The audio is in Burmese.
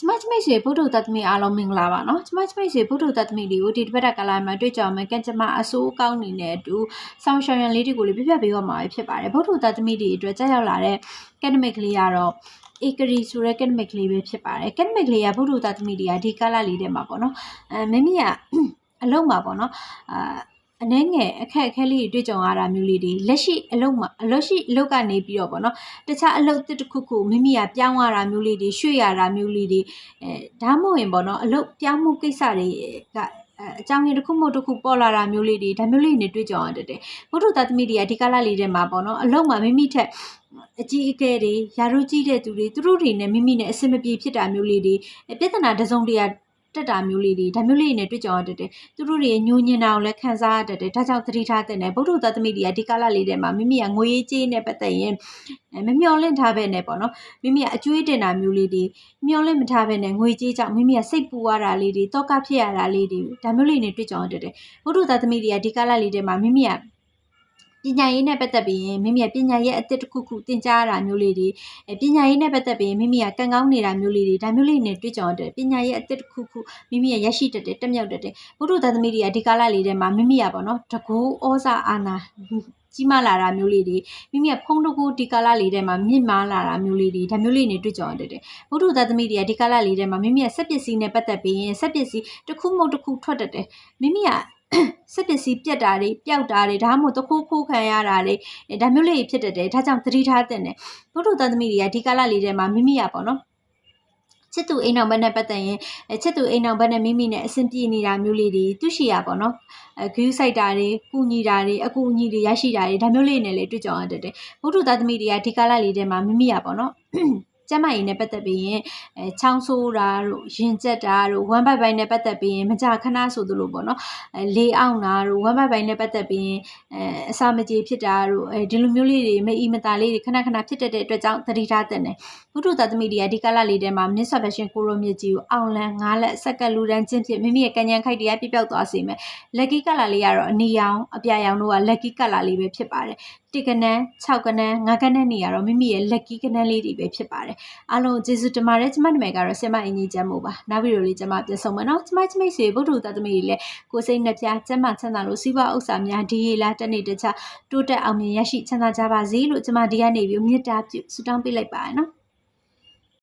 ကျမချမိတ်ဆွေဗုဒ္ဓတသမီအားလုံးမင်္ဂလာပါနော်ကျမချမိတ်ဆွေဗုဒ္ဓတသမီတွေကိုဒီတစ်ပတ်တက်ကလာမှာတွေ့ကြမယ်ကံကြမ္မာအစိုးအကောင်းနေတဲ့အတူဆောင်းရှောင်းရန်လေးတွေကိုလည်းပြပြပေးတော့မှာဖြစ်ပါတယ်ဗုဒ္ဓတသမီတွေအတွက်ကြောက်ရောက်လာတဲ့ကက်နမစ်ကလေးကတော့ဧကရီဆိုတဲ့ကက်နမစ်ကလေးပဲဖြစ်ပါတယ်ကက်နမစ်ကလေးကဗုဒ္ဓတသမီတွေကဒီကာလလေးထဲမှာပေါ့နော်အဲမမီကအလုံးမှာပေါ့နော်အာ အနှဲငယ်အခက်အခဲလေးတွေတွေ့ကြုံရတာမျိုးလေးတွေလက်ရှိအလုပ်မှာအလုပ်ရှိအလုပ်ကနေပြီးတော့ပေါ့နော်တခြားအလုပ်တစ်ခုခုမိမိကပြောင်းရတာမျိုးလေးတွေရွှေ့ရတာမျိုးလေးတွေအဲဒါမှမဟုတ်ရင်ပေါ့နော်အလုပ်ပြောင်းမှုကိစ္စတွေကအဲအကြောင်းရင်းတစ်ခုမှတစ်ခုပေါ်လာတာမျိုးလေးတွေဒါမျိုးလေးတွေတွေ့ကြုံရတတ်တယ်ဘုဒ္ဓသားသမီးတွေကဒီကာလလေးထဲမှာပေါ့နော်အလုပ်မှာမိမိထက်အကြီးအကဲတွေယာရုကြီးတဲ့သူတွေသူတို့တွေနဲ့မိမိနဲ့အဆင်မပြေဖြစ်တာမျိုးလေးတွေအဲပြဿနာတစ်စုံတစ်ရာ တက်တာမျိုးလေးတွေဒါမျိုးလေးတွေနဲ့တွေ့ကြုံရတတ်တယ်သူတို့တွေညှိုးညင်တာကိုလည်းခံစားရတတ်တယ်ဒါကြောင့်သတိထားတဲ့နဲ့ဗုဒ္ဓသားသမီးတွေကဒီကာလလေးထဲမှာမိမိကငွေရေးကြေးနဲ့ပတ်သက်ရင်အဲမမျော်လင့်ထားပဲနဲ့ပေါ့နော်မိမိကအကျွေးတင်တာမျိုးလေးတွေမျော်လင့်မထားပဲနဲ့ငွေကြေးကြောင့်မိမိကစိတ်ပူရတာလေးတွေတောကဖြစ်ရတာလေးတွေဒါမျိုးလေးနဲ့တွေ့ကြုံရတတ်တယ်ဗုဒ္ဓသားသမီးတွေကဒီကာလလေးထဲမှာမိမိက ပညာရေးနဲ့ပတ်သက်ပြီးရင်မိမိကပညာရေးအသစ်တစ်ခုခုသင်ကြားရတာမျိုးလေးတွေအဲပညာရေးနဲ့ပတ်သက်ပြီးရင်မိမိကကံကောင်းနေတာမျိုးလေးတွေဒါမျိုးလေးနဲ့တွေ့ကြုံရတယ်ပညာရေးအသစ်တစ်ခုခုမိမိကရရှိတတ်တယ်တက်မြောက်တတ်တယ်ဘုဒ္ဓသားသမီးတွေကဒီကာလလေးထဲမှာမိမိကပေါ့နော်တကူဩဇာအာနာကြီးမားလာတာမျိုးလေးတွေမိမိကဖုံးတကူဒီကာလလေးထဲမှာမြင့်မားလာတာမျိုးလေးတွေဒါမျိုးလေးနဲ့တွေ့ကြုံရတတ်တယ်ဘုဒ္ဓသားသမီးတွေကဒီကာလလေးထဲမှာမိမိကစက်ပစ္စည်းနဲ့ပတ်သက်ပြီးရင်စက်ပစ္စည်းတစ်ခုမဟုတ်တစ်ခုထွက်တတ်တယ်မိမိက စက်ပစ္စည်းပြက်တာတွေပျောက်တာတွေဒါမှမဟုတ်တခိုးခိုးခံရတာတွေအဲဒါမျိုးလေးဖြစ်တတ်တယ်ဒါကြောင့်သတိထားတဲ့နဲ့ဘုဒ္ဓသားသမီးတွေကဒီကာလလေးထဲမှာမိမိရပေါ့နော်ချစ်သူအိမ်အောင်ဘက်နဲ့ပတ်သက်ရင်အဲချစ်သူအိမ်အောင်ဘက်နဲ့မိမိနဲ့အဆင်ပြေနေတာမျိုးလေးတွေသူရှိရပါတော့အဲဂယူးဆိုင်တာတွေကုညီတာတွေအကူအညီတွေရရှိတာတွေဒါမျိုးလေးနဲ့လည်းတွေ့ကြုံရတတ်တယ်ဘုဒ္ဓသားသမီးတွေကဒီကာလလေးထဲမှာမိမိရပါတော့ ကျမကြီးနဲ့ပတ်သက်ပြီးရင်အဲချောင်းဆိုးတာတို့ရင်ကျက်တာတို့ဝမ်းပိုက်ပိုက်နဲ့ပတ်သက်ပြီးရင်မကြခဏဆိုသလိုပေါ့နော်အဲလေအောင်တာတို့ဝမ်းပိုက်ပိုက်နဲ့ပတ်သက်ပြီးရင်အဲအစာမကြေဖြစ်တာတို့အဲဒီလိုမျိုးလေးတွေမအီမတာလေးတွေခဏခဏဖြစ်တတ်တဲ့အတွက်ကြောင့်သတိထားတဲ့နဲ့ဘုထုသသမီတွေကဒီကာလလေးထဲမှာမြစ်ဆွတ်ဖက်ရှင်ကိုရိုမြစ်ကြီးကိုအောင်လန်ငားလက်စက်ကလူတန်းချင်းဖြစ်မိမိရဲ့ကញ្ញံခိုက်တရားပြပြောက်သွားစေမယ်လက်ကီကလာလေးကတော့အနီရောင်အပြာရောင်တို့ကလက်ကီကလာလေးပဲဖြစ်ပါတယ်တစ်ကနန်း6ကနန်း9ကနန်းနေရတော့မိမိရဲ့လက်ကီကနန်းလေးတွေပဲဖြစ်ပါတယ်အားလုံးကျေးဇူးတင်ပါတယ်ကျမနာမည်ကတော့ဆင်မအင်ကြီးကျမ်းမို့ပါနောက်ဗီဒီယိုလေးကျမပြန်ဆောင်မယ်နော်ကျမချမိတ်ဆွေဗုဒ္ဓသသမီးတွေလည်းကိုစိတ်နှပြကျမ်းမာချမ်းသာလို့စီးပွားဥစ္စာများဒီရေလာတက်နေတခြားတိုးတက်အောင်မြင်ရရှိချမ်းသာကြပါစေလို့ကျမဒီကနေပြီးမြတ်တာပြုဆုတောင်းပေးလိုက်ပါရနော်